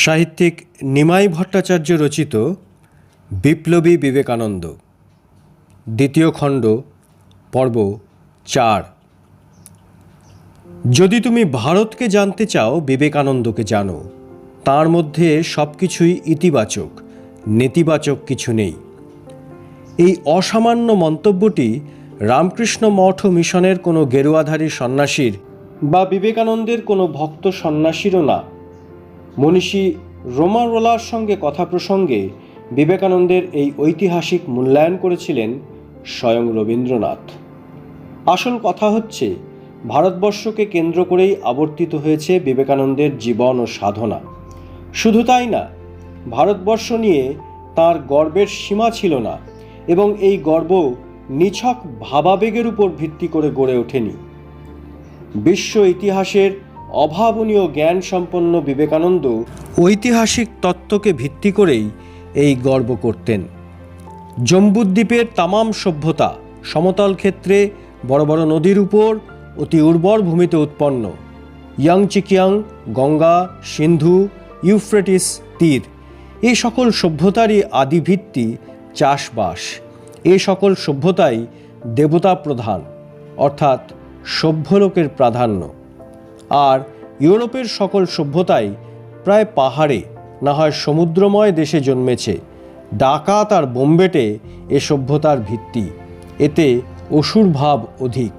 সাহিত্যিক নিমাই ভট্টাচার্য রচিত বিপ্লবী বিবেকানন্দ। দ্বিতীয় খণ্ড, পর্ব চার। যদি তুমি ভারতকে জানতে চাও, বিবেকানন্দকে জানো। তার মধ্যে সব কিছুই ইতিবাচক, নেতিবাচক কিছু নেই। এই অসামান্য মন্তব্যটি রামকৃষ্ণ মঠ মিশনের কোনো গেরুয়াধারী সন্ন্যাসীর বা বিবেকানন্দের কোনো ভক্ত সন্ন্যাসীরও না। মনীষী রোমারোলার সঙ্গে কথা প্রসঙ্গে বিবেকানন্দের এই ঐতিহাসিক মূল্যায়ন করেছিলেন স্বয়ং রবীন্দ্রনাথ। আসল কথা হচ্ছে, ভারতবর্ষকে কেন্দ্র করেই আবর্তিত হয়েছে বিবেকানন্দের জীবন ও সাধনা। শুধু তাই না, ভারতবর্ষ নিয়ে তার গর্বের সীমা ছিল না এবং এই গর্ব নিছক ভাবাবেগের উপর ভিত্তি করে গড়ে ওঠেনি। বিশ্ব ইতিহাসের অভাবনীয় জ্ঞান সম্পন্ন বিবেকানন্দ ঐতিহাসিক তত্ত্বকে ভিত্তি করেই এই গর্ব করতেন। জম্বুদ্বীপের তামাম সভ্যতা সমতল ক্ষেত্রে বড় বড় নদীর উপর অতি উর্বর ভূমিতে উৎপন্ন। ইয়াংচিকিয়াং, গঙ্গা, সিন্ধু, ইউফ্রেটিস তীর এই সকল সভ্যতারই আদিভিত্তি চাষবাস। এই সকল সভ্যতাই দেবতা প্রধান, অর্থাৎ সভ্যলোকের প্রাধান্য। আর ইউরোপের সকল সভ্যতাই প্রায় পাহাড়ে, না হয় সমুদ্রময় দেশে জন্মেছে। ডাকাত আর বোম্বেটে এ সভ্যতার ভিত্তি। এতে অসুর ভাব অধিক।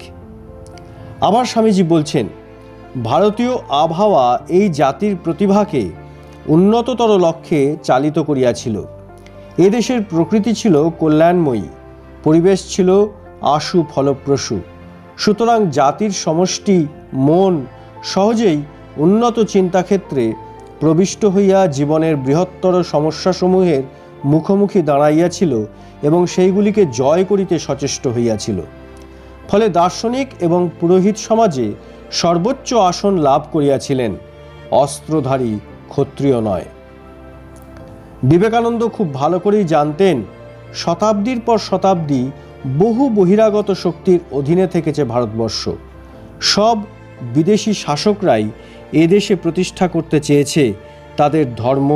আবার স্বামীজি বলছেন, ভারতীয় আবহাওয়া এই জাতির প্রতিভাকে উন্নততর লক্ষ্যে চালিত করিয়াছিল। এদেশের প্রকৃতি ছিল কল্যাণময়ী, পরিবেশ ছিল আশু ফলপ্রসূ। সুতরাং জাতির সমষ্টি মন সহজেই উন্নত চিন্তাক্ষেত্রে প্রবিষ্ট হইয়া জীবনের বৃহত্তর সমস্যাসমূহের মুখোমুখি দাঁড়াইয়াছিল এবং সেইগুলিকে জয় করিতে সচেষ্ট হইয়াছিল। ফলে দার্শনিক এবং পুরোহিত সমাজে সর্বোচ্চ আসন লাভ করিয়াছিলেন অস্ত্রধারী ক্ষত্রিয় নয়। বিবেকানন্দ খুব ভালো করেই জানতেন, শতাব্দীর পর শতাব্দী বহু বহিরাগত শক্তির অধীনে থেকেছে ভারতবর্ষ। সব বিদেশি শাসকরাই এদেশে প্রতিষ্ঠা করতে চেয়েছে। তাদের ধর্ম,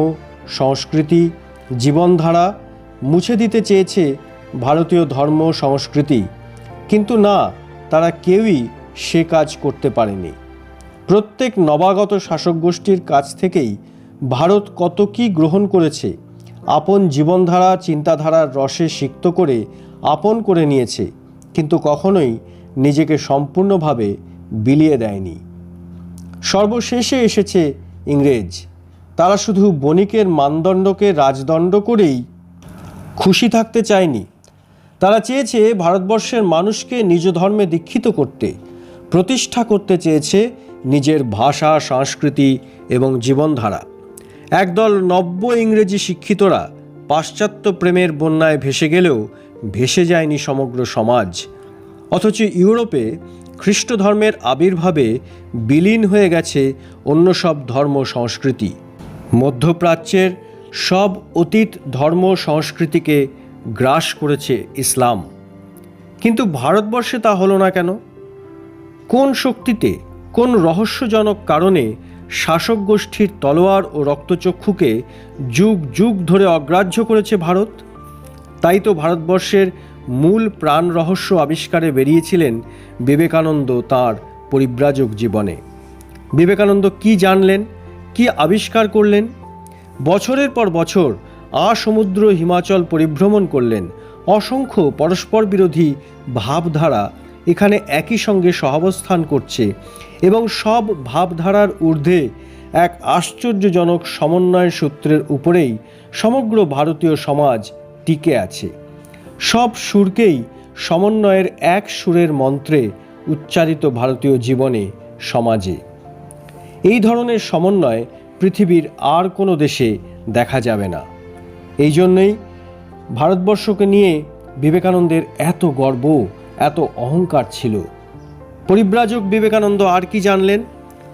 সংস্কৃতি, জীবনধারা মুছে দিতে চেয়েছে ভারতীয় ধর্ম, সংস্কৃতি। কিন্তু না, তারা কেউই সে কাজ করতে পারেনি। প্রত্যেক নবাগত শাসক গোষ্ঠীর কাছ থেকেই ভারত কত কি গ্রহণ করেছে, আপন জীবনধারা, চিন্তাধারার রসে সিক্ত করে আপন করে নিয়েছে। কিন্তু কখনোই নিজেকে সম্পূর্ণভাবে বিলিয়ে দেয়নি। সর্বশেষে এসেছে ইংরেজ। তারা শুধু বণিকের মানদণ্ডকে রাজদণ্ড করেই খুশি থাকতে চায়নি। তারা চেয়েছে ভারতবর্ষের মানুষকে নিজ ধর্মে দীক্ষিত করতে, প্রতিষ্ঠা করতে চেয়েছে নিজের ভাষা, সংস্কৃতি এবং জীবনধারা। একদল নব্য ইংরেজি শিক্ষিতরা পাশ্চাত্য প্রেমের বন্যায় ভেসে গেলেও ভেসে যায়নি সমগ্র সমাজ। অথচ ইউরোপে খ্রিস্ট ধর্মের আবির্ভাবে বিলীন হয়ে গেছে অন্য সব ধর্ম সংস্কৃতি। মধ্যপ্রাচ্যের সব অতীত ধর্ম সংস্কৃতিকে গ্রাস করেছে ইসলাম। কিন্তু ভারতবর্ষে তা হলো না কেন? কোন শক্তিতে, কোন রহস্যজনক কারণে শাসক গোষ্ঠীর তলোয়ার ও রক্তচক্ষুকে যুগ যুগ ধরে অগ্রাহ্য করেছে ভারত? তাই তো ভারতবর্ষের মূল প্রাণ রহস্য আবিষ্কারে বেরিয়েছিলেন বিবেকানন্দ তাঁর পরিব্রাজক জীবনে। বিবেকানন্দ কি জানলেন? কি আবিষ্কার করলেন? বছরের পর বছর আসমুদ্র হিমাচল পরিভ্রমণ করলেন। অসংখ্য পরস্পর বিরোধী ভাবধারা এখানে একই সঙ্গে সহাবস্থান করছে এবং সব ভাবধারার ঊর্ধ্বে এক আশ্চর্যজনক সমন্বয় সূত্রের উপরেই সমগ্র ভারতীয় সমাজ টিকে আছে। সব সুরকেই সমন্বয়ের এক সুরের মন্ত্রে উচ্চারিত ভারতীয় জীবনে, সমাজে। এই ধরনের সমন্বয় পৃথিবীর আর কোনো দেশে দেখা যাবে না। এই জন্যই ভারতবর্ষকে নিয়ে বিবেকানন্দের এত গর্ব, এত অহংকার ছিল। পরিব্রাজক বিবেকানন্দ আর কি জানলেন?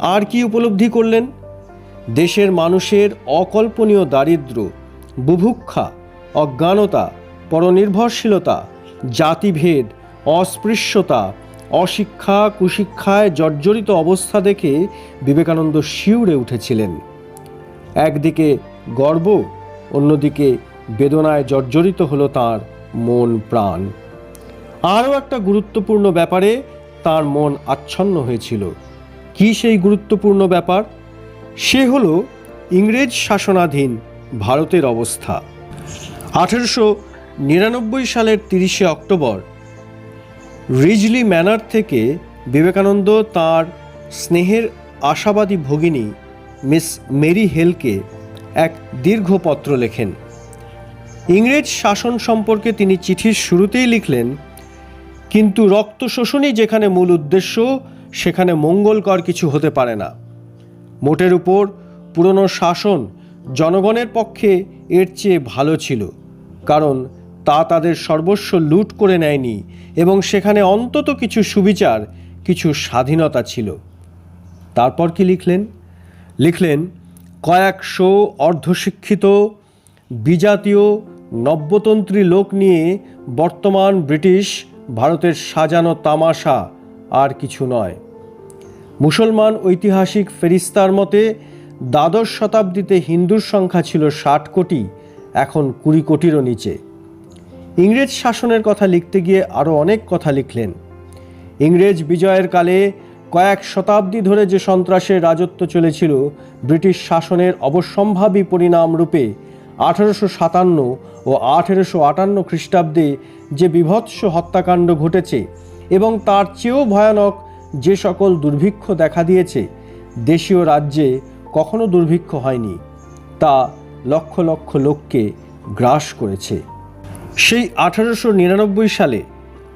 আর কি উপলব্ধি করলেন? দেশের মানুষের অকল্পনীয় দারিদ্র, বুভুক্ষা, অজ্ঞানতা পরনির্ভরশীলতা, জাতিভেদ, অস্পৃশ্যতা, অশিক্ষা, কুশিক্ষায় জর্জরিত অবস্থা দেখে বিবেকানন্দ শিউরে উঠেছিলেন। একদিকে গর্ব, অন্যদিকে বেদনায় জর্জরিত হলো তার মন প্রাণ। আরও একটা গুরুত্বপূর্ণ ব্যাপারে তার মন আচ্ছন্ন হয়েছিল। কি সেই গুরুত্বপূর্ণ ব্যাপার? সে হলো ইংরেজ শাসনাধীন ভারতের অবস্থা। আঠেরোশো নিরানব্বই সালের তিরিশে অক্টোবর, রিজলি ম্যানার থেকে বিবেকানন্দ তার স্নেহের আশাবাদী ভগিনী মিস মেরি হেলকে এক দীর্ঘ পত্র লেখেন। ইংরেজ শাসন সম্পর্কে তিনি চিঠির শুরুতেই লিখলেন, কিন্তু রক্ত শোষণই যেখানে মূল উদ্দেশ্য, সেখানে মঙ্গলকর কিছু হতে পারে না। মোটের উপর পুরনো শাসন জনগণের পক্ষে এর চেয়ে ভালো ছিল, কারণ তা তাদের সর্বস্ব লুট করে নেয়নি এবং সেখানে অন্তত কিছু সুবিচার, কিছু স্বাধীনতা ছিল। তারপর কি লিখলেন? লিখলেন, কয়েকশো অর্ধশিক্ষিত, বিজাতীয়, নব্যতন্ত্রী লোক নিয়ে বর্তমান ব্রিটিশ, ভারতের সাজানো তামাশা আর কিছু নয়। মুসলমান ঐতিহাসিক ফেরিস্তার মতে, দ্বাদশ শতাব্দীতে হিন্দুর সংখ্যা ছিল ষাট কোটি, এখন কুড়ি কোটিরও নিচে। ইংরেজ শাসনের কথা লিখতে গিয়ে আরও অনেক কথা লিখলেন। ইংরেজ বিজয়ের কালে কয়েক শতাব্দী ধরে যে সন্ত্রাসের রাজত্ব চলেছিল, ব্রিটিশ শাসনের অবশ্যম্ভাবী পরিণাম রূপে আঠেরোশো সাতান্ন ও আঠেরোশো আটান্ন খ্রিস্টাব্দে যে বিভৎস হত্যাকাণ্ড ঘটেছে এবং তার চেয়েও ভয়ানক যে সকল দুর্ভিক্ষ দেখা দিয়েছে, দেশীয় রাজ্যে কখনো দুর্ভিক্ষ হয়নি, তা লক্ষ লক্ষ লোককে গ্রাস করেছে। সেই আঠারোশো নিরানব্বই সালে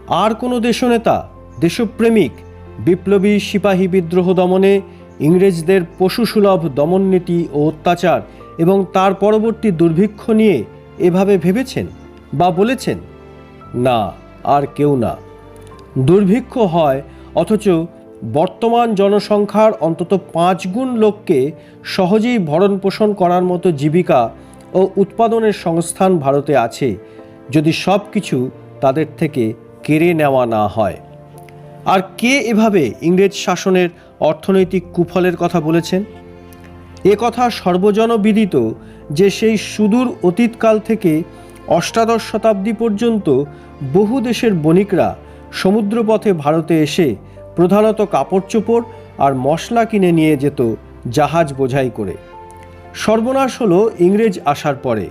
আর কোনো দেশনেতা, দেশপ্রেমিক, বিপ্লবী সিপাহী বিদ্রোহ দমনে ইংরেজদের পশুসুলভ দমননীতি ও অত্যাচার এবং তার পরবর্তী দুর্ভিক্ষ নিয়ে এভাবে ভেবেছেন বা বলেছেন? না, আর কেউ না। দুর্ভিক্ষ হয় অথচ বর্তমান জনসংখ্যার অন্তত পাঁচ গুণ লোককে সহজেই ভরণ পোষণ করার মতো জীবিকা ও উৎপাদনের সংস্থান ভারতে আছে যদি সব কিছু তাদের থেকে কেড়ে নেওয়া না হয়। আর কে এভাবে ইংরেজ শাসনের অর্থনৈতিক কুফলের কথা বলেছেন? এ কথা সর্বজনবিদিত যে সেই সুদূর অতীতকাল থেকে অষ্টাদশ শতাব্দী পর্যন্ত বহু দেশের বণিকরা সমুদ্রপথে ভারতে এসে প্রধানত কাপড় চোপড় আর মশলা কিনে নিয়ে যেত জাহাজ বোঝাই করে। সর্বনাশ হলো ইংরেজ আসার পরে।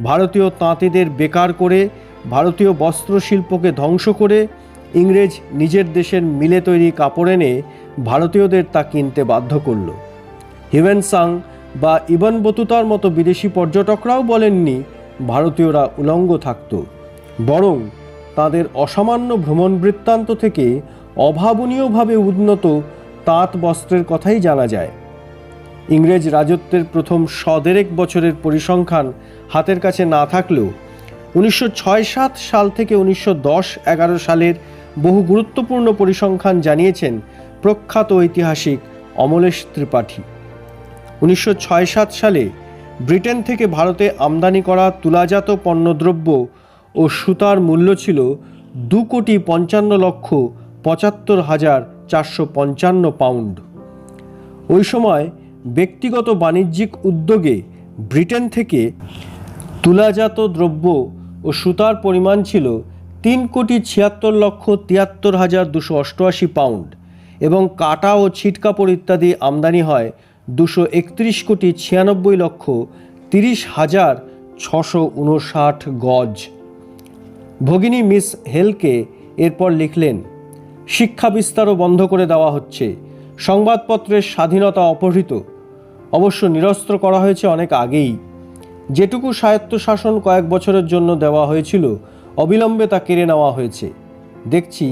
ভারতীয় তাঁতিদের বেকার করে, ভারতীয় বস্ত্রশিল্পকে ধ্বংস করে, ইংরেজ নিজের দেশের মিলে তৈরি কাপড় এনে ভারতীয়দের তা কিনতে বাধ্য করল। হিউয়েনসাং বা ইবন বতুতার মতো বিদেশি পর্যটকরাও বলেননি ভারতীয়রা উলঙ্গ থাকত, বরং তাদের অসামান্য ভ্রমণ বৃত্তান্ত থেকে অভাবনীয়ভাবে উন্নত তাঁত বস্ত্রের কথাই জানা যায়। ইংরেজ রাজত্বের প্রথম সদেরেক বছরের পরিসংখ্যান হাতের কাছে না থাকলেও উনিশশো ছয় সাত সাল থেকে উনিশশো দশ এগারো সালের বহু গুরুত্বপূর্ণ পরিসংখ্যান জানিয়েছেন প্রখ্যাত ঐতিহাসিক অমলেশ ত্রিপাঠী। উনিশশো ছয় সাত সালে ব্রিটেন থেকে ভারতে আমদানি করা তুলাজাত পণ্যদ্রব্য ও সুতার মূল্য ছিল দু কোটি পঞ্চান্ন লক্ষ পঁচাত্তর হাজার চারশো পঞ্চান্ন পাউন্ড। ওই সময় ব্যক্তিগত বাণিজ্যিক উদ্যোগে ব্রিটেন থেকে তুলাজাত দ্রব্য ও সুতার পরিমাণ ছিল তিন কোটি ছিয়াত্তর লক্ষ তিয়াত্তর হাজার দুশো অষ্টআশি পাউন্ড এবং কাটা ও ছিটকাপড় ইত্যাদি আমদানি হয় দুশো একত্রিশ কোটি ছিয়ানব্বই লক্ষ তিরিশ হাজার ছশো উনষাট গজ। ভগিনী মিস হেলকে এরপর লিখলেন, শিক্ষা বিস্তারও বন্ধ করে দেওয়া হচ্ছে। সংবাদপত্রের স্বাধীনতা অপহৃত। অবশ্য নিরস্ত্র করা হয়েছে অনেক আগেই। যেটুকু স্বায়ত্তশাসন কয়েক বছরের জন্য দেওয়া হয়েছিল, অবিলম্বে তা কেড়ে নেওয়া হয়েছে। দেখছি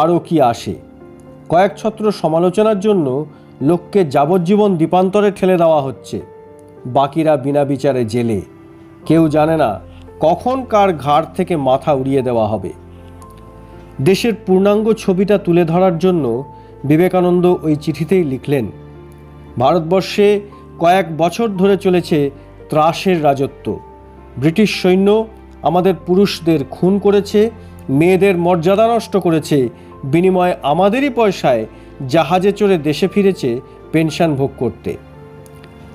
আরও কি আসে। কয়েক ছত্র সমালোচনার জন্য লোককে যাবজ্জীবন দ্বীপান্তরে ঠেলে দেওয়া হচ্ছে। বাকিরা বিনা বিচারে জেলে। কেউ জানে না কখন কার ঘাড় থেকে মাথা উড়িয়ে দেওয়া হবে। দেশের পূর্ণাঙ্গ ছবিটা তুলে ধরার জন্য বিবেকানন্দ ওই চিঠিতেই লিখলেন, ভারতবর্ষে কয়েক বছর ধরে চলেছে ত্রাসের রাজত্ব। ব্রিটিশ সৈন্য আমাদের পুরুষদের খুন করেছে, মেয়েদের মর্যাদা নষ্ট করেছে, বিনিময়ে আমাদেরই পয়সায় জাহাজে চড়ে দেশে ফিরেছে পেনশন ভোগ করতে।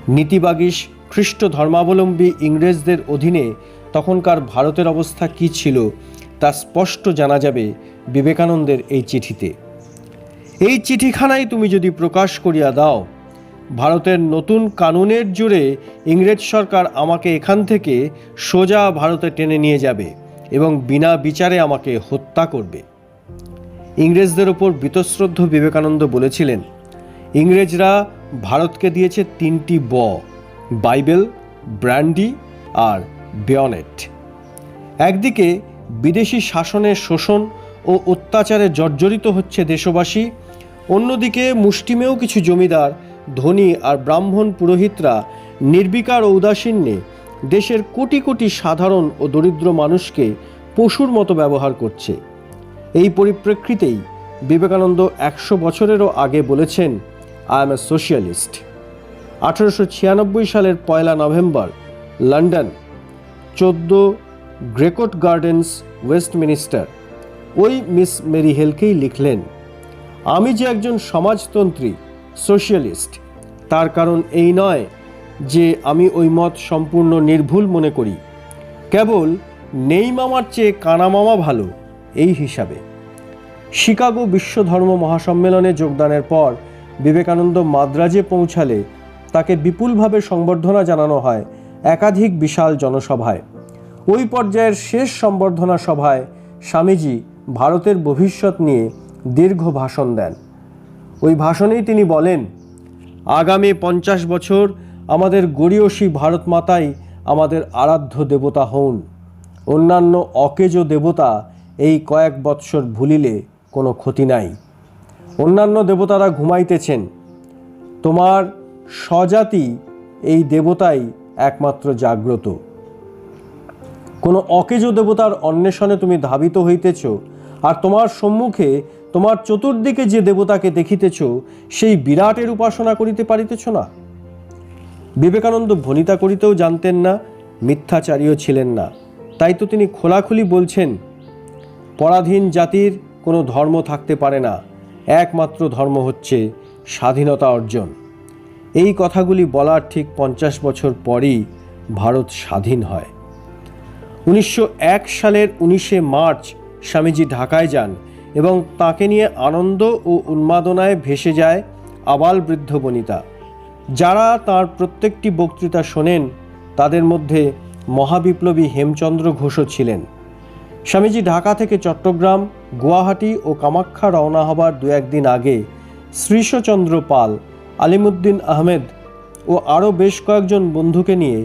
নীতিবাগীশ খ্রিস্ট ধর্মাবলম্বী ইংরেজদের অধীনে তখনকার ভারতের অবস্থা কী ছিল, তা স্পষ্ট জানা যাবে বিবেকানন্দের এই চিঠিতে। এই চিঠিখানাই তুমি যদি প্রকাশ করিয়া দাও ভারতের নতুন কানুনের জোরে ইংরেজ সরকার আমাকে এখান থেকে সোজা ভারতে টেনে নিয়ে যাবে এবং বিনা বিচারে আমাকে হত্যা করবে। ইংরেজদের ওপর বীতশ্রদ্ধ বিবেকানন্দ বলেছিলেন, ইংরেজরা ভারতকে দিয়েছে তিনটি ব, বাইবেল, ব্র্যান্ডি আর বেয়নেট। একদিকে বিদেশি শাসনের শোষণ ও অত্যাচারে জর্জরিত হচ্ছে দেশবাসী, অন্যদিকে মুষ্টিমেয় কিছু জমিদার ধনী আর ব্রাহ্মণ পুরোহিতরা নির্বিকার ও ঔদাসীন্যে দেশের কোটি কোটি সাধারণ ও দরিদ্র মানুষকে পশুর মতো ব্যবহার করছে। এই পরিপ্রেক্ষিতেই বিবেকানন্দ একশো বছরেরও আগে বলেছেন আই এম এ সোশিয়ালিস্ট আঠারোশো ছিয়ানব্বই সালের পয়লা নভেম্বর, লন্ডন, চোদ্দ গ্রেকোট গার্ডেন্স, ওয়েস্টমিনিস্টার। ওই মিস মেরি হেলকেই লিখলেন, আমি যে একজন সমাজতন্ত্রী সোশিয়ালিস্ট। তার কারণ এই নয় যে আমি ওই মত সম্পূর্ণ নির্ভুল মনে করি। কেবল নেই মামার চেয়ে কানা মামা ভালো, এই হিসাবে। শিকাগো বিশ্ব ধর্ম মহাসম্মেলনে যোগদানের পর বিবেকানন্দ মাদ্রাজে পৌঁছালে তাকে বিপুলভাবে সংবর্ধনা জানানো হয় একাধিক বিশাল জনসভায়। ওই পর্যায়ের শেষ সম্বর্ধনা সভায় স্বামীজি ভারতের ভবিষ্যৎ নিয়ে দীর্ঘ ভাষণ দেন। ওই ভাষণেই তিনি বলেন, আগামী পঞ্চাশ বছর আমাদের গড়িয়সী ভারত মাতাই আমাদের আরাধ্য দেবতা হন অন্যান্য অকেজ দেবতা এই কয়েক বৎসর ভুলিলে কোনো ক্ষতি নাই। অন্যান্য দেবতারা ঘুমাইতেছেন। তোমার স্বজাতি এই দেবতাই একমাত্র জাগ্রত। কোনো অকেজ দেবতার অন্বেষণে তুমি ধাবিত হইতেছ আর তোমার সম্মুখে তোমার চতুর্দিকে যে দেবতাকে দেখিতেছ, সেই বিরাটের উপাসনা করিতে পারিতেছ না? বিবেকানন্দ ভনিতা করিতেও জানতেন না, মিথ্যাচারীও ছিলেন না। তাই তো তিনি খোলাখুলি বলছেন, পরাধীন জাতির কোনো ধর্ম থাকতে পারে না, একমাত্র ধর্ম হচ্ছে স্বাধীনতা অর্জন। এই কথাগুলি বলার ঠিক পঞ্চাশ বছর পরই ভারত স্বাধীন হয়। উনিশশো এক সালের উনিশে মার্চ স্বামীজি ঢাকায় যান এবং তাকে নিয়ে আনন্দ ও উন্মাদনায় ভেসে যায় আবাল বৃদ্ধ বনিতা। যারা তার প্রত্যেকটি বক্তৃতা শোনেন, তাদের মধ্যে মহাবিপ্লবী হেমচন্দ্র ঘোষও ছিলেন। স্বামীজি ঢাকা থেকে চট্টগ্রাম, গুয়াহাটি ও কামাখ্যা রওনা হবার দু একদিন আগে শ্রীশচন্দ্র পাল, আলিমুদ্দিন আহমেদ ও আরও বেশ কয়েকজন বন্ধুকে নিয়ে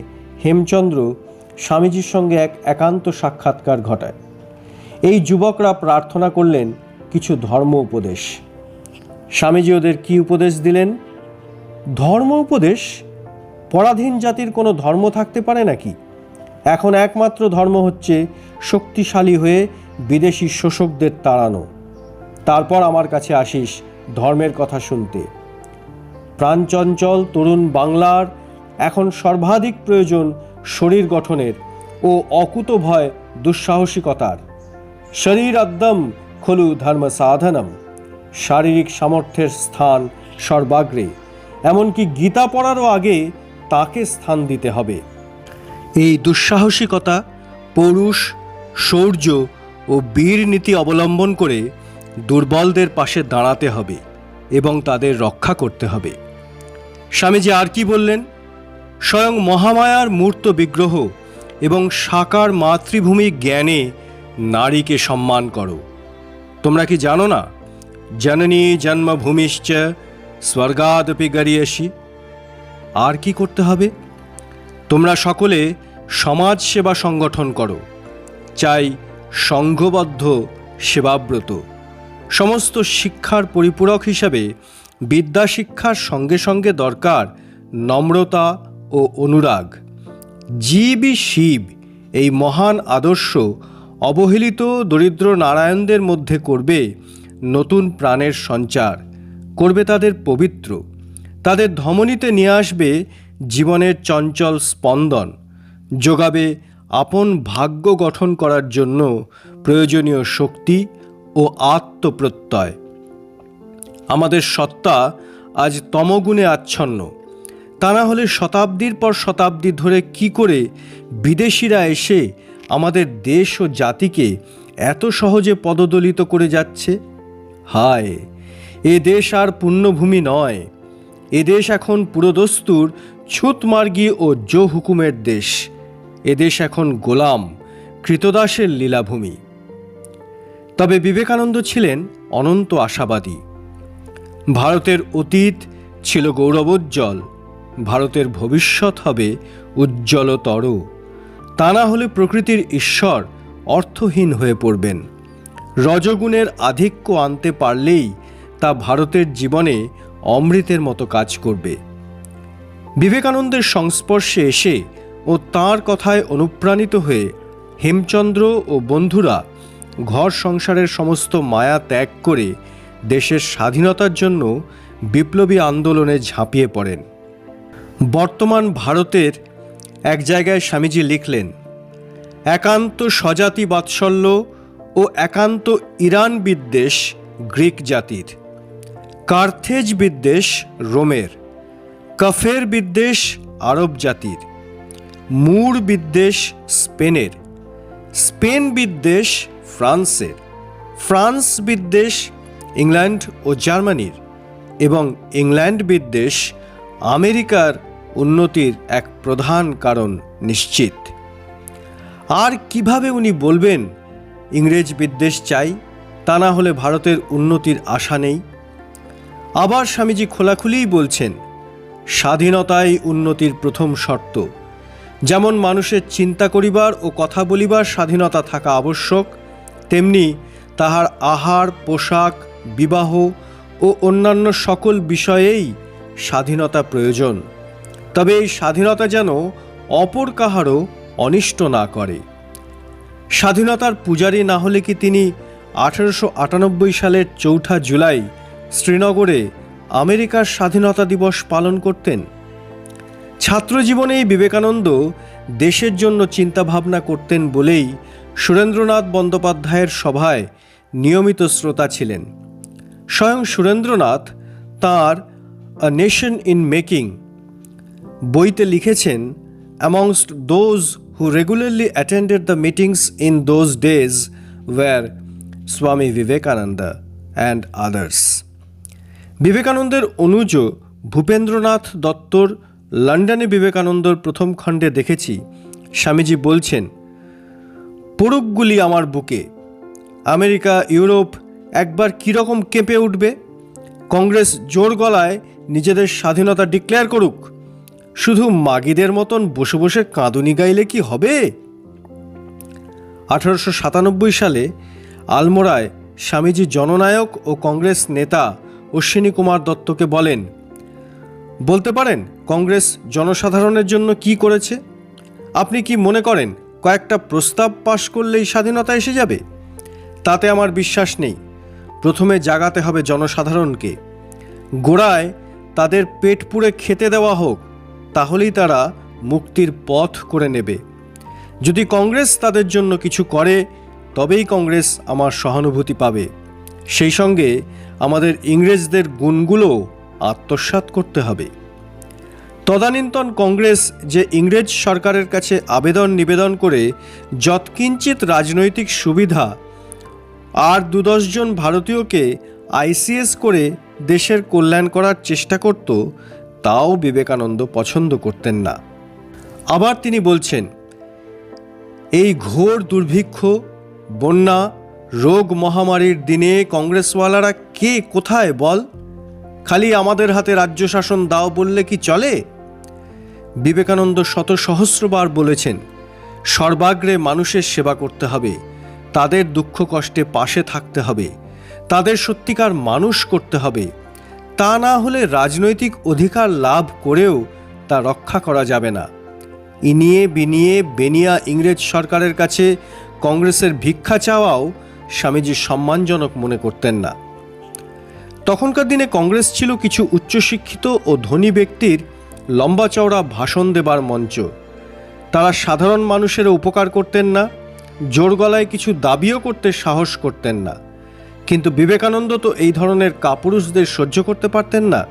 হেমচন্দ্র স্বামীজির সঙ্গে এক একান্ত সাক্ষাৎকার ঘটায়। এই যুবকরা প্রার্থনা করলেন কিছু ধর্ম উপদেশ। স্বামীজি ওদের কী উপদেশ দিলেন? ধর্ম উপদেশ? পরাধীন জাতির কোনো ধর্ম থাকতে পারে নাকি? এখন একমাত্র ধর্ম হচ্ছে শক্তিশালী হয়ে বিদেশি শোষকদের তাড়ানো। তারপর আমার কাছে আসিস ধর্মের কথা শুনতে। প্রাণচঞ্চল তরুণ বাংলার এখন সর্বাধিক প্রয়োজন শরীর গঠনের ও অকুত ভয় দুঃসাহসিকতার। শরীর আদ্যম খলু ধর্ম সাধনম শারীরিক সামর্থ্যের স্থান সর্বাগ্রে। এমনকি গীতা পড়ারও আগে তাকে স্থান দিতে হবে। এই দুঃসাহসিকতা পৌরুষ শৌর্য ও বীর নীতি অবলম্বন করে দুর্বলদের পাশে দাঁড়াতে হবে এবং তাদের রক্ষা করতে হবে। স্বামীজি আর কি বললেন? স্বয়ং মহামায়ার মূর্ত বিগ্রহ এবং সাকার মাতৃভূমি জ্ঞানে নারীকে সম্মান করো। তোমরা কি জানো না? জননী জন্মভূমিশ্চ স্বর্গাদপি গরিয়সী আর কি করতে হবে? তোমরা সকলে সমাজ সেবা সংগঠন করো, চাই সংঘবদ্ধ সেবাব্রত। সমস্ত শিক্ষার পরিপূরক হিসাবে বিদ্যা শিক্ষার সঙ্গে সঙ্গে দরকার নম্রতা ও অনুরাগ। জীবই শিব, এই মহান আদর্শ অবহেলিত দরিদ্র নারায়ণদের মধ্যে করবে নতুন প্রাণের সঞ্চার, করবে তাদের পবিত্র। তাদের ধমনীতে নিয়ে আসবে জীবনের চঞ্চল স্পন্দন, যোগাবে আপন ভাগ্য গঠন করার জন্য প্রয়োজনীয় শক্তি ও আত্মপ্রত্যয়। আমাদের সত্তা আজ তমগুণে আচ্ছন্ন। তা না হলে শতাব্দীর পর শতাব্দী ধরে কি করে বিদেশিরা এসে আমাদের দেশ ও জাতিকে এত সহজে পদদলিত করে যাচ্ছে? হায়, এ দেশ আর পুণ্যভূমি নয়। এ দেশ এখন পুরোদস্তুর, ছুতমার্গী ও জো হুকুমের দেশ। এ দেশ এখন গোলাম, কৃতদাসের লীলাভূমি। তবে বিবেকানন্দ ছিলেন অনন্ত আশাবাদী। ভারতের অতীত ছিল গৌরবোজ্জ্বল, ভারতের ভবিষ্যৎ হবে উজ্জ্বলতর। তা না হলে প্রকৃতির ঈশ্বর অর্থহীন হয়ে পড়বেন। রজগুণের আধিক্য আনতে পারলেই তা ভারতের জীবনে অমৃতের মতো কাজ করবে। বিবেকানন্দের সংস্পর্শে এসে ও তাঁর কথায় অনুপ্রাণিত হয়ে হেমচন্দ্র ও বন্ধুরা ঘর সংসারের সমস্ত মায়া ত্যাগ করে দেশের স্বাধীনতার জন্য বিপ্লবী আন্দোলনে ঝাঁপিয়ে পড়েন। বর্তমান ভারতের এক জায়গায় স্বামীজি লিখলেন, একান্ত স্বজাতি বাৎসল্য ও একান্ত ইরান বিদ্বেষ গ্রিক জাতির। কার্থেজ বিদ্বেষ রোমের। কফের বিদ্বেষ আরব জাতির। মুর বিদ্বেষ স্পেনের। স্পেন বিদ্বেষ ফ্রান্সের। ফ্রান্স বিদ্বেষ ইংল্যান্ড ও জার্মানির এবং ইংল্যান্ড বিদ্বেষ আমেরিকার উন্নতির এক প্রধান কারণ নিশ্চিত। আর কীভাবে উনি বলবেন, ইংরেজ বিদ্বেষ চাই, তা না হলে ভারতের উন্নতির আশা নেই? আবার স্বামীজি খোলাখুলিই বলছেন, স্বাধীনতাই উন্নতির প্রথম শর্ত। যেমন মানুষের চিন্তা করিবার ও কথা বলিবার স্বাধীনতা থাকা আবশ্যক, তেমনি তাহার আহার, পোশাক, বিবাহ ও অন্যান্য সকল বিষয়েই স্বাধীনতা প্রয়োজন। তবে এই স্বাধীনতা যেন অপর কাহারও অনিষ্ট না করে। স্বাধীনতার পূজারী না হলে কি তিনি আঠারোশো আটানব্বই সালের চৌঠা জুলাই শ্রীনগরে আমেরিকার স্বাধীনতা দিবস পালন করতেন? ছাত্রজীবনেই বিবেকানন্দ দেশের জন্য চিন্তাভাবনা করতেন বলেই সুরেন্দ্রনাথ বন্দ্যোপাধ্যায়ের সভায় নিয়মিত শ্রোতা ছিলেন। স্বয়ং সুরেন্দ্রনাথ তাঁর আ নেশন ইন মেকিং বইতে লিখেছেন amongst those who regularly attended the meetings in those days were Swami Vivekananda and others বিবেকানন্দের অনুজ ভূপেন্দ্রনাথ দত্তর লন্ডনে বিবেকানন্দর প্রথম খণ্ডে দেখেছি। স্বামীজি বলছেন পড়ুকগুলি আমার বুকে। আমেরিকা, ইউরোপ একবার কীরকম কেঁপে উঠবে? কংগ্রেস জোর গলায় নিজেদের স্বাধীনতা ডিক্লেয়ার করুক। শুধু মাগিদের মতন বসে বসে কাঁদুনি গাইলে কি হবে? আঠারোশো সাতানব্বই সালে আলমোড়ায় স্বামীজি জননায়ক ও কংগ্রেস নেতা অশ্বিনী কুমার দত্তকে বলেন, বলতে পারেন কংগ্রেস জনসাধারণের জন্য কি করেছে? আপনি কি মনে করেন কয়েকটা প্রস্তাব পাশ করলেই স্বাধীনতা এসে যাবে? তাতে আমার বিশ্বাস নেই। প্রথমে জাগাতে হবে জনসাধারণকে। গোড়ায় তাদের পেট পুড়ে খেতে দেওয়া হোক। তাহলেই তারা মুক্তির পথ করে নেবে। যদি কংগ্রেস তাদের জন্য কিছু করে, তবেই কংগ্রেস আমার সহানুভূতি পাবে। সেই সঙ্গে আমাদের ইংরেজদের গুণগুলো আত্মসাৎ করতে হবে। তদানীন্তন কংগ্রেস যে ইংরেজ সরকারের কাছে আবেদন নিবেদন করে যৎকিঞ্চিত রাজনৈতিক সুবিধা আর দু জন ভারতীয়কে আইসিএস করে দেশের কল্যাণ করার চেষ্টা করত তাও বিবেকানন্দ পছন্দ করতেন না। আবার তিনি বলছেন, এই ঘোর দুর্ভিক্ষ, বন্যা, রোগ মহামারীর দিনে কংগ্রেসওয়ালারা কে কোথায় বল? খালি আমাদের হাতে রাজ্য শাসন দাও বললে কি চলে? বিবেকানন্দ শত সহস্রবার বলেছেন, সর্বাগ্রে মানুষের সেবা করতে হবে, তাদের দুঃখ কষ্টে পাশে থাকতে হবে, তাদের সত্যিকার মানুষ করতে হবে তা না হলে রাজনৈতিক অধিকার লাভ করেও তা রক্ষা করা যাবে না। ইনিয়ে বিনিয়ে বেনিয়া ইংরেজ সরকারের কাছে কংগ্রেসের ভিক্ষা চাওয়াও স্বামীজি সম্মানজনক মনে করতেন না। তখনকার দিনে কংগ্রেস ছিল কিছু উচ্চশিক্ষিত ও ধনী ব্যক্তির লম্বা চওড়া ভাষণ দেবার মঞ্চ। তারা সাধারণ মানুষের উপকার করতেন না, জোর গলায় কিছু দাবিও করতে সাহস করতেন না। কিন্তু বিবেকানন্দ তো এই ধরনের কাপুরুষদের সহ্য করতে পারতেন না।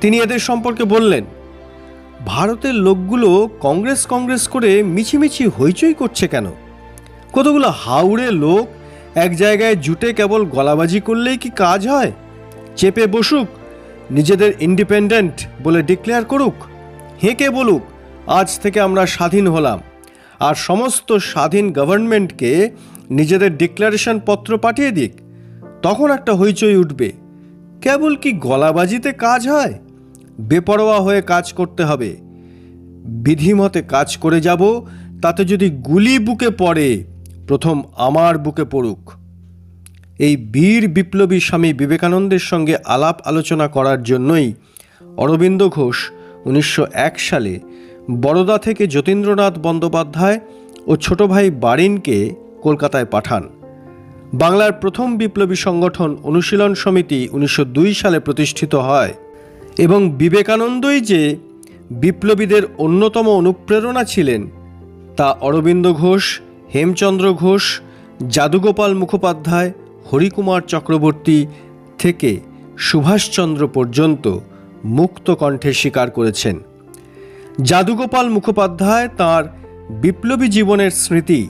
তিনি এদের সম্পর্কে বললেন, ভারতের লোকগুলো কংগ্রেস কংগ্রেস করে মিছিমিছি হইচই করছে কেন? কতগুলো হাওড়ে লোক এক জায়গায় জুটে কেবল গলাবাজি করলেই কি কাজ হয়? চেপে বসুক, নিজেদের ইন্ডিপেন্ডেন্ট বলে ডিক্লেয়ার করুক, হেঁকে বলুক, আজ থেকে আমরা স্বাধীন হলাম। আর সমস্ত স্বাধীন গভর্নমেন্টকে নিজেদের ডিক্লারেশন পত্র পাঠিয়ে দিক। তখন একটা হইচই উঠবে। কেবল কি গলাবাজিতে কাজ হয়? বেপরোয়া হয়ে কাজ করতে হবে। বিধিমতে কাজ করে যাব, তাতে যদি গুলি বুকে পড়ে, প্রথম আমার বুকে পড়ুক। এই বীর বিপ্লবী স্বামী বিবেকানন্দের সঙ্গে আলাপ আলোচনা করার জন্যই অরবিন্দ ঘোষ উনিশশো এক সালে বরোদা থেকে যতীন্দ্রনাথ বন্দ্যোপাধ্যায় ও ছোট ভাই বারিনকে কলকাতায় পাঠান। বাংলার প্রথম বিপ্লবী সংগঠন অনুশীলন সমিতি উনিশশো দুই সালে প্রতিষ্ঠিত হয় এবং বিবেকানন্দই যে বিপ্লবীদের অন্যতম অনুপ্রেরণা ছিলেন তা অরবিন্দ ঘোষ, হেমচন্দ্র ঘোষ যাদুগোপাল মুখোপাধ্যায়, হরিকুমার চক্রবর্তী থেকে সুভাষচন্দ্র পর্যন্ত মুক্ত কণ্ঠে স্বীকার করেছেন। যাদুগোপাল মুখোপাধ্যায় তার বিপ্লবী জীবনের স্মৃতি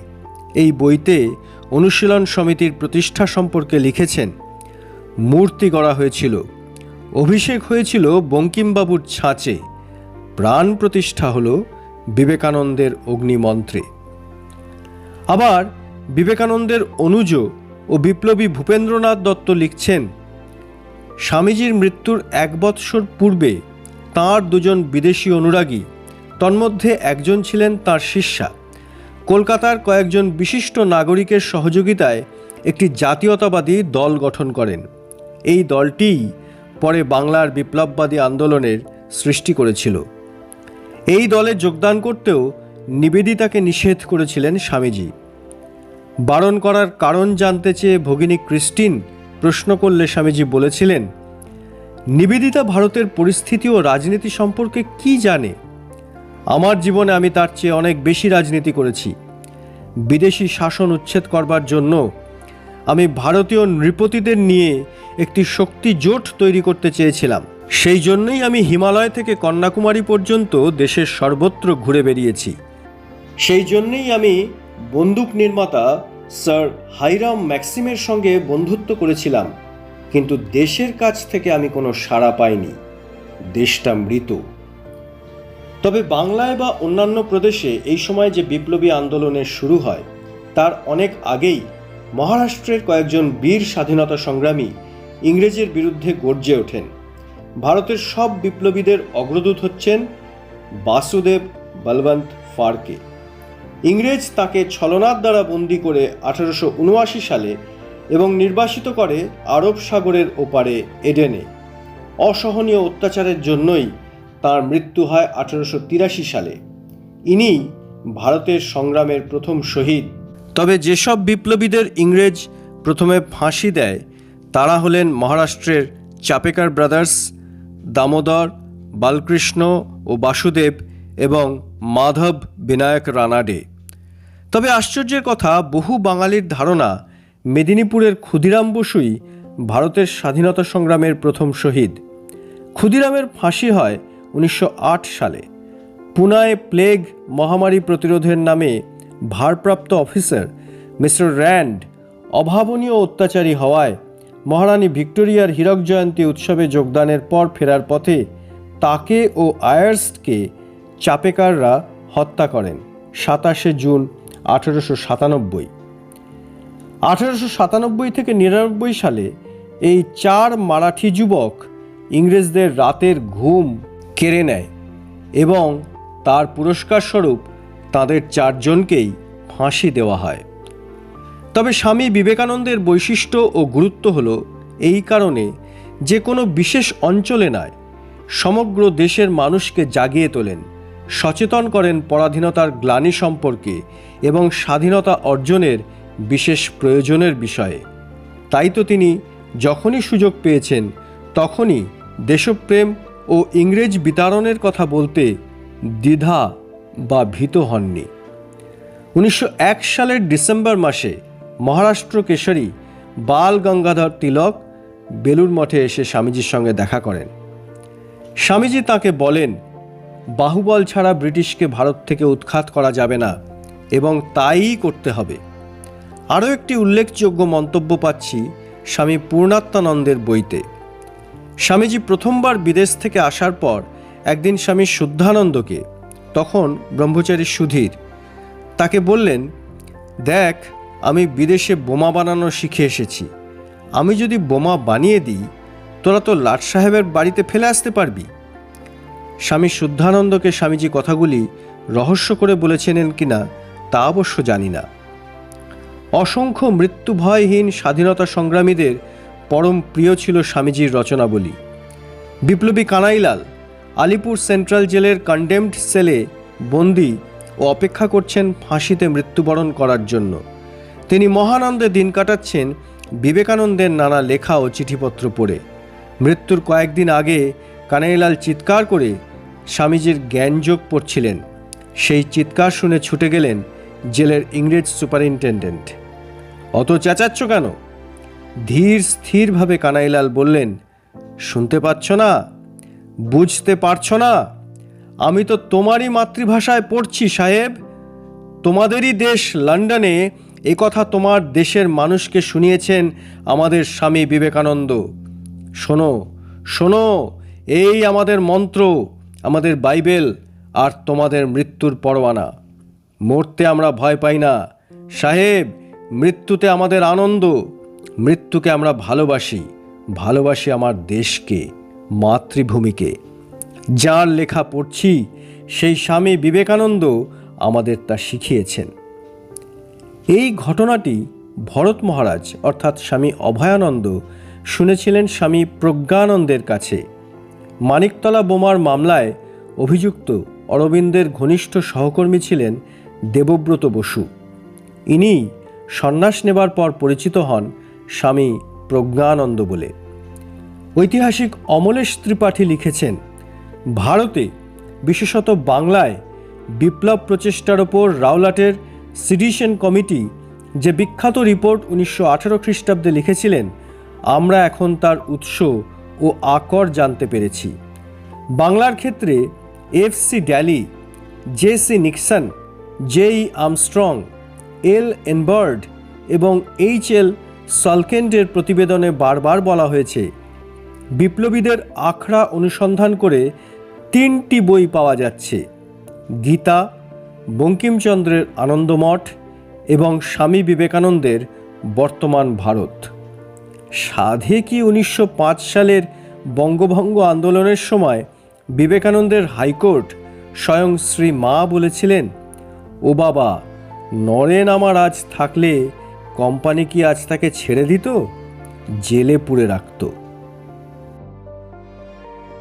এই বইতে অনুশীলন সমিতির প্রতিষ্ঠা সম্পর্কে লিখেছেন, মূর্তি গড়া হয়েছিল। অভিষেক হয়েছিল বঙ্কিমবাবুর ছাঁচে। প্রাণ প্রতিষ্ঠা হল বিবেকানন্দের অগ্নিমন্ত্রে। আবার বিবেকানন্দের অনুজ ও বিপ্লবী ভূপেন্দ্রনাথ দত্ত লিখছেন, স্বামীজির মৃত্যুর এক বৎসর পূর্বে তাঁর দুজন বিদেশি অনুরাগী, তন্মধ্যে একজন ছিলেন তার শিষ্যা। কলকাতার কয়েকজন বিশিষ্ট নাগরিকের সহযোগিতায় একটি জাতীয়তাবাদী দল গঠন করেন। এই দলটিই পরে বাংলার বিপ্লববাদী আন্দোলনের সৃষ্টি করেছিল। এই দলে যোগদান করতেও নিবেদিতাকে নিষেধ করেছিলেন স্বামীজি। বারণ করার কারণ জানতে চেয়ে ভগিনী ক্রিস্টিন প্রশ্ন করলে স্বামীজি বলেছিলেন, নিবেদিতা ভারতের পরিস্থিতি ও রাজনীতি সম্পর্কে কি জানে? আমার জীবনে আমি তার চেয়ে অনেক বেশি রাজনীতি করেছি। বিদেশি শাসন উচ্ছেদ করবার জন্য আমি ভারতীয় নৃপতিদের নিয়ে একটি শক্তি জোট তৈরি করতে চেয়েছিলাম। সেই জন্যই আমি হিমালয় থেকে কন্যাকুমারী পর্যন্ত দেশের সর্বত্র ঘুরে বেরিয়েছি সেই জন্যই আমি বন্দুক নির্মাতা স্যার হাইরাম ম্যাক্সিমের সঙ্গে বন্ধুত্ব করেছিলাম। কিন্তু দেশের কাছ থেকে আমি কোনো সাড়া পাইনি। দেশটা মৃত। তবে বাংলায় বা অন্যান্য প্রদেশে এই সময় যে বিপ্লবী আন্দোলনের শুরু হয়, তার অনেক আগেই মহারাষ্ট্রের কয়েকজন বীর স্বাধীনতা সংগ্রামী ইংরেজের বিরুদ্ধে গর্জে ওঠেন। ভারতের সব বিপ্লবীদের অগ্রদূত হচ্ছেন বাসুদেব বলবন্ত ফারকে। ইংরেজ তাকে ছলনার দ্বারা বন্দি করে আঠারোশো উনআশি সালে এবং নির্বাসিত করে আরব সাগরের ওপারে এডেনে। অসহনীয় অত্যাচারের জন্যই তার মৃত্যু হয় আঠারোশো তিরাশি সালে। ইনি ভারতের সংগ্রামের প্রথম শহীদ। তবে যেসব বিপ্লবীদের ইংরেজ প্রথমে ফাঁসি দেয়, তারা হলেন মহারাষ্ট্রের চাপেকার ব্রাদার্স দামোদর, বালকৃষ্ণ ও বাসুদেব এবং মাধব বিনায়ক রানাডে। তবে আশ্চর্যের কথা, বহু বাঙালির ধারণা, মেদিনীপুরের ক্ষুদিরাম বসুই ভারতের স্বাধীনতা সংগ্রামের প্রথম শহীদ। ক্ষুদিরামের ফাঁসি হয় উনিশশো আট সালে। পুনায় প্লেগ মহামারী প্রতিরোধের নামে ভারপ্রাপ্ত অফিসার মিস্টার র্যান্ড অভাবনীয় অত্যাচারী হওয়ায় মহারানী ভিক্টোরিয়ার হীরক জয়ন্তী উৎসবে যোগদানের পর ফেরার পথে তাকে ও আয়ার্সকে চাপেকাররা হত্যা করেন সাতাশে জুন আঠেরোশো সাতানব্বই। আঠেরোশো সাতানব্বই থেকে নিরানব্বই সালে এই চার মারাঠি যুবক ইংরেজদের রাতের ঘুম কেড়ে নেয় এবং তার পুরস্কার স্বরূপ তাদের চারজনকেই ফাঁসি দেওয়া হয়। তবে স্বামী বিবেকানন্দের বৈশিষ্ট্য ও গুরুত্ব হল এই কারণে যে কোনো বিশেষ অঞ্চলে নয়, সমগ্র দেশের মানুষকে জাগিয়ে তোলেন, সচেতন করেন পরাধীনতার গ্লানি সম্পর্কে এবং স্বাধীনতা অর্জনের বিশেষ প্রয়োজনের বিষয়ে। তাই তো তিনি যখনই সুযোগ পেয়েছেন, তখনই দেশপ্রেম ও ইংরেজ বিতাড়নের কথা বলতে দ্বিধা বা ভীত হননি। উনিশশো এক সালের ডিসেম্বর মাসে মহারাষ্ট্র কেশরী বাল গঙ্গাধর তিলক বেলুর মঠে এসে স্বামীজির সঙ্গে দেখা করেন। স্বামীজি তাকে বলেন, বাহুবল ছাড়া ব্রিটিশকে ভারত থেকে উৎখাত করা যাবে না এবং তাইই করতে হবে। আরও একটি উল্লেখযোগ্য মন্তব্য পাচ্ছি স্বামী পূর্ণাত্মানন্দের বইতে। স্বামীজি প্রথমবার বিদেশ থেকে আসার পর একদিন স্বামী শুদ্ধানন্দকে, তখন ব্রহ্মচারী সুধীর, তাকে বললেন, দেখ, আমি বিদেশে বোমা বানানো শিখে এসেছি। আমি যদি বোমা বানিয়ে দিই, তোরা তো লাট সাহেবের বাড়িতে ফেলে আসতে পারবি। স্বামী শুদ্ধানন্দকে স্বামীজি কথাগুলি রহস্য করে বলেছিলেন কিনা, তা অবশ্য জানি না। অসংখ্য মৃত্যু ভয়হীন স্বাধীনতা সংগ্রামীদের পরম প্রিয় ছিল স্বামীজির রচনাবলী। বিপ্লবী কানাইলাল আলিপুর সেন্ট্রাল জেলের কন্ডেমড সেলে বন্দি ও অপেক্ষা করছেন ফাঁসিতে মৃত্যুবরণ করার জন্য। তিনি মহানন্দে দিন কাটাচ্ছেন বিবেকানন্দের নানা লেখা ও চিঠিপত্র পড়ে। মৃত্যুর কয়েকদিন আগে কানাইলাল চিৎকার করে স্বামীজির জ্ঞানযোগ পড়ছিলেন। সেই চিৎকার শুনে ছুটে গেলেন জেলের ইংরেজ সুপারিনটেন্ডেন্ট। অত চেঁচাচ্ছ কেন? ধীর স্থিরভাবে কানাইলাল বললেন, শুনতে পাচ্ছ না? বুঝতে পারছ না? আমি তো তোমারই মাতৃভাষায় পড়ছি, সাহেব। তোমাদেরই দেশ লন্ডনে এ কথা তোমার দেশের মানুষকে শুনিয়েছেন আমাদের স্বামী বিবেকানন্দ। শোনো শোনো, এই আমাদের মন্ত্র, আমাদের বাইবেল আর তোমাদের মৃত্যুর পরোয়ানা। মরতে আমরা ভয় পাই না। সাহেব, মৃত্যুতে আমাদের আনন্দ। মৃত্যুকে আমরা ভালোবাসি ভালোবাসি আমার দেশকে, মাতৃভূমিকে। যার লেখা পড়ছি, সেই স্বামী বিবেকানন্দ আমাদের তা শিখিয়েছেন। এই ঘটনাটি ভরত মহারাজ, অর্থাৎ স্বামী অভয়ানন্দ, শুনেছিলেন স্বামী প্রজ্ঞানন্দের কাছে। মানিকতলা বোমার মামলায় অভিযুক্ত অরবিন্দের ঘনিষ্ঠ সহকর্মী ছিলেন দেবব্রত বসু। ইনি সন্ন্যাস নেবার পর পরিচিত হন স্বামী প্রজ্ঞানন্দ বলে। ঐতিহাসিক অমলেশ ত্রিপাঠী লিখেছেন, ভারতে বিশেষত বাংলায় বিপ্লব প্রচেষ্টার ওপর রাওলাটের সিডিশন কমিটি যে বিখ্যাত রিপোর্ট উনিশশো আঠেরো খ্রিস্টাব্দে লিখেছিলেন, আমরা এখন তার উৎস ও আকর জানতে পেরেছি। বাংলার ক্ষেত্রে F C Daly, J C Nixon জেই আমস্ট্রং, এল এনবার্ড এবং এইচ এল সলকেন্ডের প্রতিবেদনে বারবার বলা হয়েছে, বিপ্লবীদের আখড়া অনুসন্ধান করে তিনটি বই পাওয়া যাচ্ছে, গীতা, বঙ্কিমচন্দ্রের আনন্দমঠ এবং স্বামী বিবেকানন্দের বর্তমান ভারত। সাধে কি উনিশশো পাঁচ সালের বঙ্গভঙ্গ আন্দোলনের সময় বিবেকানন্দের হাইকোর্ট স্বয়ং শ্রী মা বলেছিলেন, ও বাবা, নরেন আমার আজ থাকলে কোম্পানি কি আজ তাকে ছেড়ে দিত? জেলে পুড়ে রাখতো।